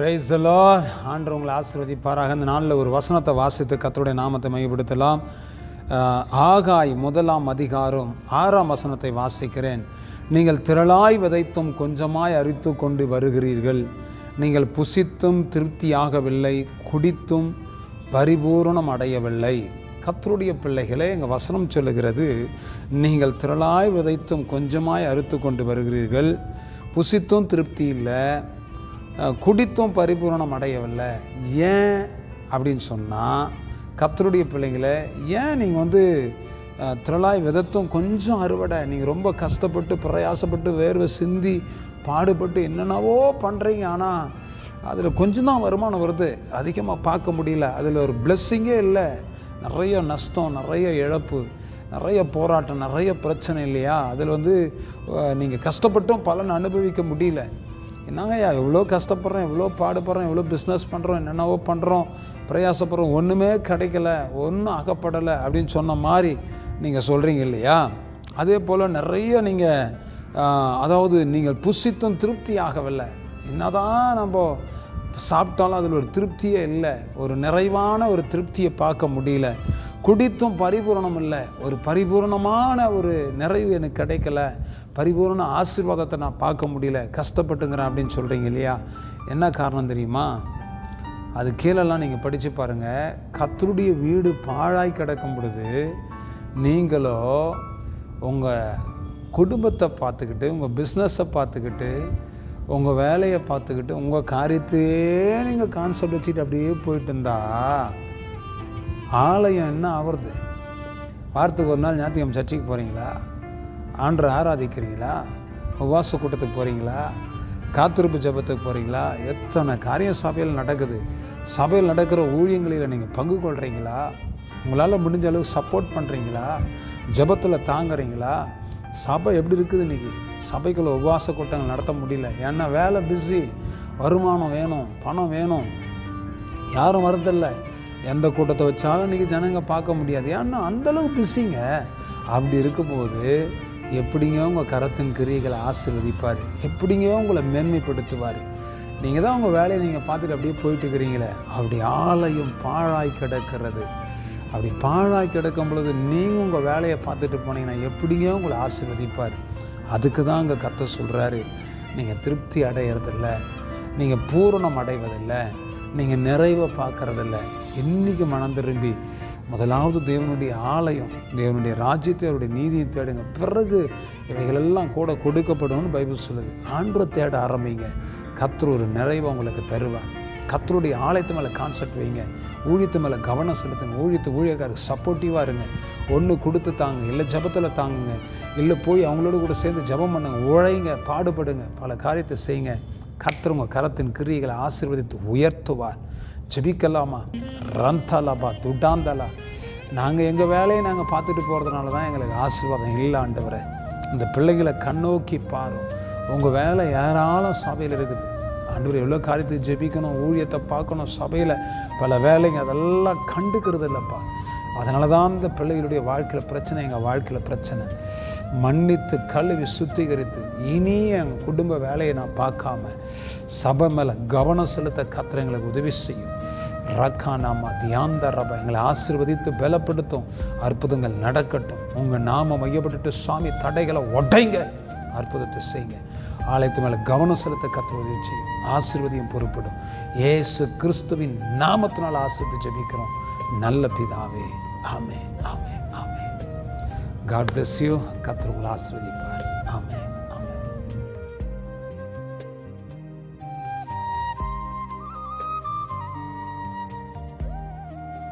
Price low ஆண்டு உங்களை ஆசீர்வதிப்பாராக. இந்த நாளில் ஒரு வசனத்தை வாசித்து கத்தருடைய நாமத்தை மையப்படுத்தலாம் ஆகாய் முதலாம் அதிகாரம் ஆறாம் வசனத்தை வாசிக்கிறேன். நீங்கள் திரளாய் விதைத்தும் கொஞ்சமாய் அரித்து கொண்டு வருகிறீர்கள். நீங்கள் புசித்தும் திருப்தியாகவில்லை குடித்தும் பரிபூரணம் அடையவில்லை. கத்தருடைய பிள்ளைகளே எங்கள் வசனம் சொல்லுகிறது நீங்கள் திரளாய் விதைத்தும் கொஞ்சமாய் அறுத்து கொண்டு வருகிறீர்கள். புசித்தும் திருப்தி இல்லை குடித்தும் பரிபூரணம் அடையவில்லை. ஏன் அப்படின்னு சொன்னால் கத்தருடைய பிள்ளைங்களை ஏன் நீங்கள் வந்து திரளாய் விதத்தும் கொஞ்சம் அறுவடை நீங்கள் ரொம்ப கஷ்டப்பட்டு பிரயாசப்பட்டு வேர்வை சிந்தி பாடுபட்டு என்னென்னவோ பண்ணுறீங்க ஆனால் அதில் கொஞ்சம் தான் வருமானம் வருது. அதிகமாக பார்க்க முடியல. அதில் ஒரு பிளெஸ்ஸிங்கே இல்லை. நிறைய நஷ்டம் நிறைய இழப்பு நிறைய போராட்டம் நிறைய பிரச்சனை இல்லையா? அதில் வந்து நீங்கள் கஷ்டப்பட்டும் பலன் அனுபவிக்க முடியல. என்னங்கய்யா எவ்வளோ கஷ்டப்படுறோம் எவ்வளோ பாடுபடுறோம் எவ்வளோ பிஸ்னஸ் பண்ணுறோம் என்னென்னவோ பண்ணுறோம் பிரயாசப்படுறோம் ஒன்றுமே கிடைக்கல ஒன்றும் அகப்படலை அப்படின்னு சொன்ன மாதிரி நீங்கள் சொல்கிறீங்க இல்லையா? அதே போல் நிறைய நீங்கள் அதாவது நீங்கள் புசித்தும் திருப்தி ஆகவில்லை என்னதான் நம்ம சாப்பிட்டாலும் அதில் ஒரு திருப்தியே இல்லை. ஒரு நிறைவான ஒரு திருப்தியை பார்க்க முடியல. குடித்தும் பரிபூரணம் இல்லை. ஒரு பரிபூரணமான ஒரு நிறைவு எனக்கு கிடைக்கல. பரிபூரண ஆசீர்வாதத்தை நான் பார்க்க முடியல. கஷ்டப்பட்டுங்கிறேன் அப்படின்னு சொல்கிறீங்க இல்லையா? என்ன காரணம் தெரியுமா? அது கீழெல்லாம் நீங்கள் படித்து பாருங்கள் கத்தருடைய வீடு பாழாய் கிடக்கும் பொழுது நீங்களோ உங்கள் குடும்பத்தை பார்த்துக்கிட்டு உங்கள் பிஸ்னஸை பார்த்துக்கிட்டு உங்கள் வேலையை பார்த்துக்கிட்டு உங்கள் காரியத்தையே நீங்கள் கான்செப்ட் வச்சுட்டு அப்படியே போயிட்டு இருந்தா ஆலயம் என்ன ஆவறது? வாரத்துக்கு ஒரு நாள் ஞாயிற்றுக்கிழமை சர்ச்சைக்கு போகிறீங்களா ஆண்டரை ஆராதிக்கிறீங்களா? உபவாச கூட்டத்துக்கு போகிறீங்களா காத்திருப்பு ஜெபத்துக்கு போகிறீங்களா எத்தனை காரியம் சபையில் நடக்குது? சபையில் நடக்கிற ஊழியங்களில் நீங்கள் பங்கு கொள்கிறீங்களா உங்களால் முடிஞ்ச அளவு சப்போர்ட் பண்ணுறீங்களா ஜெபத்தில் தாங்குறீங்களா? சபை எப்படி இருக்குது இன்றைக்கி சபைக்குள்ள உபவாச கூட்டங்கள் நடத்த முடியல. ஏன்னா வேலை பிஸி வருமானம் வேணும் பணம் வேணும். யாரும் வரதில்லை எந்த கூட்டத்தை வச்சாலும் இன்றைக்கி ஜனங்க பார்க்க முடியாது. ஏன்னா அந்தளவுக்கு பிஸிங்க அப்படி இருக்கும்போது எப்படிங்க உங்கள் கரத்தின் கிரியைகளை ஆசீர்வதிப்பார்? எப்படிங்க உங்களை மேன்மைப்படுத்துவார்? நீங்கள் தான் உங்கள் வேலையை நீங்கள் பார்த்துட்டு அப்படியே போயிட்டு இருக்கிறீங்களே. அப்படி ஆலயம் பாழாய் கிடக்கிறது. அப்படி பாழாய் கிடக்கும் பொழுது நீங்கள் உங்கள் வேலையை பார்த்துட்டு போனீங்கன்னா எப்படிங்க உங்களை ஆசீர்வதிப்பார்? அதுக்கு தான் அங்கே கத்த சொல்கிறாரு நீங்கள் திருப்தி அடையிறதில்ல. நீங்கள் பூரணம் அடைவதில்லை. நீங்கள் நிறைவை பார்க்குறதில்ல. இன்றைக்கி மனம் திரும்பி முதலாவது தேவனுடைய ஆலயம் தேவனுடைய ராஜ்யத்தை அவருடைய நீதியை தேடுங்க. பிறகு இவைகளெல்லாம் கூட கொடுக்கப்படும்னு பைபிள் சொல்லுது. ஆண்டரை தேட ஆரம்பிங்க. கர்த்தர் ஒரு நிறைவை உங்களுக்கு தருவார். கத்தருடைய ஆலயத்து மேலே கான்செப்ட் வைங்க. ஊழியத்து மேலே கவனம் செலுத்துங்க. ஊழியத்து ஊழியக்காரருக்கு சப்போர்ட்டிவாக இருங்க. ஒன்று கொடுத்து தாங்க இல்லை ஜபத்தில் தாங்குங்க. இல்லை போய் அவங்களோட கூட சேர்ந்து ஜெபம் பண்ணுங்க. உழைங்க பாடுபடுங்க. பல காரியத்தை செய்யுங்க. கர்த்தர் உங்கள் கரத்தின் கிரியைகளை ஆசீர்வதித்து உயர்த்துவார். ஜபிக்கலாமா? ரந்தாலாபா துடாந்தாலா. நாங்கள் எங்கள் வேலையை நாங்கள் பார்த்துட்டு போகிறதுனால தான் எங்களுக்கு ஆசீர்வாதம் இல்லை ஆண்டவரே. இந்த பிள்ளைகளை கண்ணோக்கி பாரும். உங்கள் வேலை ஏராளம் சபையில் இருக்குது. ஆண்டவர் எவ்வளோ காரியத்தை ஜெபிக்கணும் ஊழியத்தை பார்க்கணும் சபையில் பல வேலைங்க அதெல்லாம் கண்டுக்கிறது இல்லைப்பா. அதனால தான் இந்த பிள்ளைகளுடைய வாழ்க்கையில் பிரச்சனை எங்கள் வாழ்க்கையில் பிரச்சனை. மன்னித்து கழுவி சுத்திகரித்து இனி என் குடும்ப வேலையை நான் பார்க்காம சபை மேலே கவனம் செலுத்த கத்திர எங்களுக்கு உதவி செய்யும். ரக்கா நாம தியாந்த ரப எங்களை ஆசிர்வதித்து பலப்படுத்தும். அற்புதங்கள் நடக்கட்டும். உங்கள் நாம மையப்பட்டுட்டு சுவாமி தடைகளை உடைங்க. அற்புதத்தை செய்யுங்க. ஆலயத்து மேலே கவனம் செலுத்த கத்துவதை வச்சு ஆசிர்வதியும் பொறுப்படும். ஏசு கிறிஸ்துவின் நாமத்தினால் ஆசீர்வதி ஜபிக்கிறோம். நல்ல பிதாவே. ஆமே ஆமே ஆமே காட் பிளஸ் யூ கத்திர உங்களை ஆசிர்வதிப்பார்.